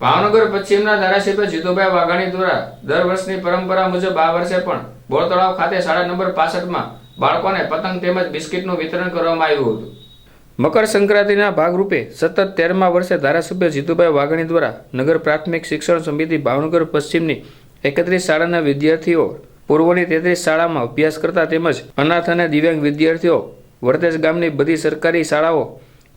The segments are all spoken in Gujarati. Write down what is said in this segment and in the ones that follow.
ભાવનગર પશ્ચિમના ધારાસભ્ય જીતુભાઈ વાઘાણી દ્વારા દર વર્ષની પરંપરા મુજબ આ વર્ષે પણ બોરતળાવ ખાતે શાળા નંબર પાસઠમાં બાળકોને પતંગ તેમજ બિસ્કિટનું વિતરણ કરવામાં આવ્યું હતું. મકર સંક્રાંતિના ભાગરૂપે સતત તેરમા વર્ષે ધારાસભ્ય જીતુભાઈ વાઘાણી દ્વારા નગર પ્રાથમિક શિક્ષણ સમિતિ ભાવનગર પશ્ચિમની એકત્રીસ શાળાના વિદ્યાર્થીઓ પૂર્વની તેત્રીસ શાળામાં અભ્યાસ કરતા તેમજ અનાથ અને દિવ્યાંગ વિદ્યાર્થીઓ વરતેજ ગામની બધી સરકારી શાળાઓ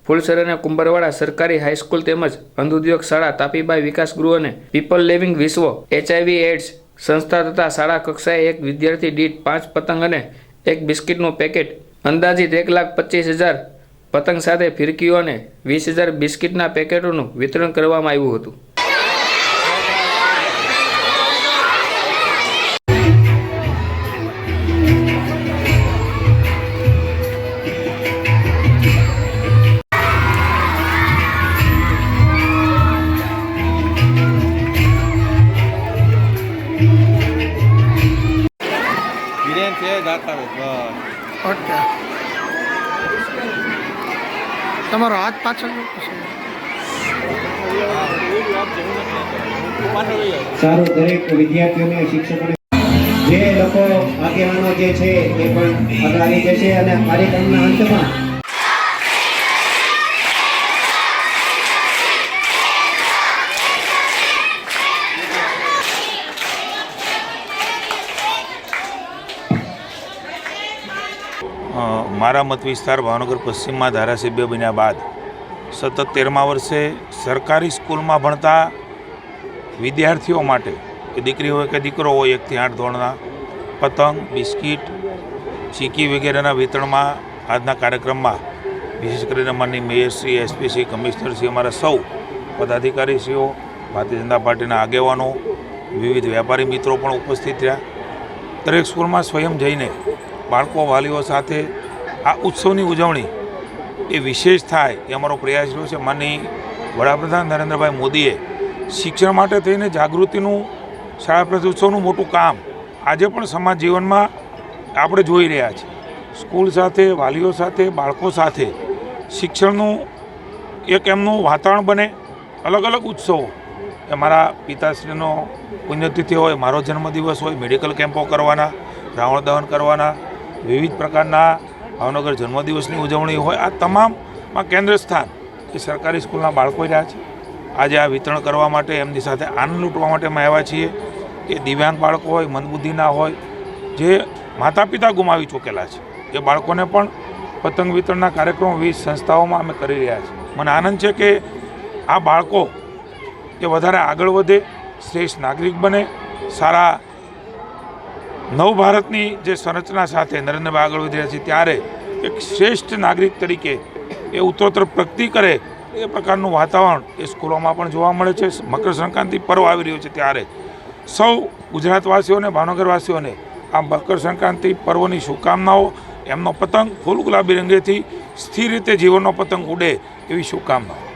ફૂલસર અને કુંભરવાડા સરકારી હાઈસ્કૂલ તેમજ અંધ ઉદ્યોગ શાળા તાપીબાઈ વિકાસ ગૃહ અને પીપલ લિવિંગ વિશ્વ એચઆઈવી એડ્સ સંસ્થા તથા શાળા કક્ષાએ એક વિદ્યાર્થી દીઠ પાંચ પતંગ અને એક બિસ્કિટનું પેકેટ, અંદાજિત એક લાખ પચીસ હજાર પતંગ સાથે ફિરકીઓ અને વીસ હજાર બિસ્કિટના પેકેટોનું વિતરણ કરવામાં આવ્યું હતું. વિરેન છે દાતા ઓકે. તમારો હાથ પાછળ સારું દરેક વિદ્યાર્થીઓને શિક્ષકોને જે લોકો આગેવાનો જે છે એ પણ આગળ આવી જશે અને કાર્યક્રમના અંતમાં મારા મત વિસ્તાર ભાવનગર પશ્ચિમમાં ધારાસભ્ય બન્યા બાદ સતત તેરમા વર્ષે સરકારી સ્કૂલમાં ભણતા વિદ્યાર્થીઓ માટે કે દીકરી હોય કે દીકરો હોય એકથી આઠ ધોરણના પતંગ, બિસ્કિટ, ચીકી વગેરેના વિતરણમાં આજના કાર્યક્રમમાં વિશેષ કરીને માનની મેયરશ્રી એસપીસી કમિશનરશ્રી અમારા સૌ પદાધિકારીશ્રીઓ, ભારતીય જનતા પાર્ટીના આગેવાનો, વિવિધ વેપારી મિત્રો પણ ઉપસ્થિત રહ્યા. દરેક સ્કૂલમાં સ્વયં જઈને બાળકો વાલીઓ સાથે આ ઉત્સવની ઉજવણી એ વિશેષ થાય એ અમારો પ્રયાસ રહ્યો છે. માનની વડાપ્રધાન નરેન્દ્રભાઈ મોદીએ શિક્ષણ માટે થઈને જાગૃતિનું, શાળા પ્રતિ ઉત્સવનું મોટું કામ આજે પણ સમાજ જીવનમાં આપણે જોઈ રહ્યા છીએ. સ્કૂલ સાથે, વાલીઓ સાથે, બાળકો સાથે શિક્ષણનું એક એમનું વાતાવરણ બને, અલગ અલગ ઉત્સવો. એ મારા પિતાશ્રીનો પુણ્યતિથિ હોય, મારો જન્મદિવસ હોય, મેડિકલ કેમ્પો કરવાના, રાવણ દહન કરવાના, વિવિધ પ્રકારના ભાવનગર જન્મદિવસની ઉજવણી હોય. આ તમામમાં કેન્દ્ર સ્થાન એ સરકારી સ્કૂલના બાળકો રહ્યા છે. આજે આ વિતરણ કરવા માટે એમની સાથે આનંદ લૂંટવા માટે અમે આવ્યા છીએ કે દિવ્યાંગ બાળકો હોય મંદબુદ્ધિના હોય, જે માતા પિતા ગુમાવી ચૂકેલા છે. એ બાળકોને પણ પતંગ વિતરણના કાર્યક્રમો વિવિધ સંસ્થાઓમાં અમે કરી રહ્યા છીએ. મને આનંદ છે કે આ બાળકો એ વધારે આગળ વધે, શ્રેષ્ઠ નાગરિક બને, સારા નવ ભારતની જે સંરચના સાથે નરેન્દ્રભાઈ આગળ વધી રહ્યા છે ત્યારે એક શ્રેષ્ઠ નાગરિક તરીકે એ ઉત્તરોત્તર પ્રગતિ કરે એ પ્રકારનું વાતાવરણ એ સ્કૂલોમાં પણ જોવા મળે છે. મકર સંક્રાંતિ પર્વ આવી રહ્યો છે ત્યારે સૌ ગુજરાતવાસીઓને, ભાવનગરવાસીઓને આ મકર સંક્રાંતિ પર્વની શુભકામનાઓ, એમનો પતંગ ફૂલ ગુલાબી રંગેથી સ્થિર રીતે જીવનનો પતંગ ઉડે એવી શુભકામનાઓ.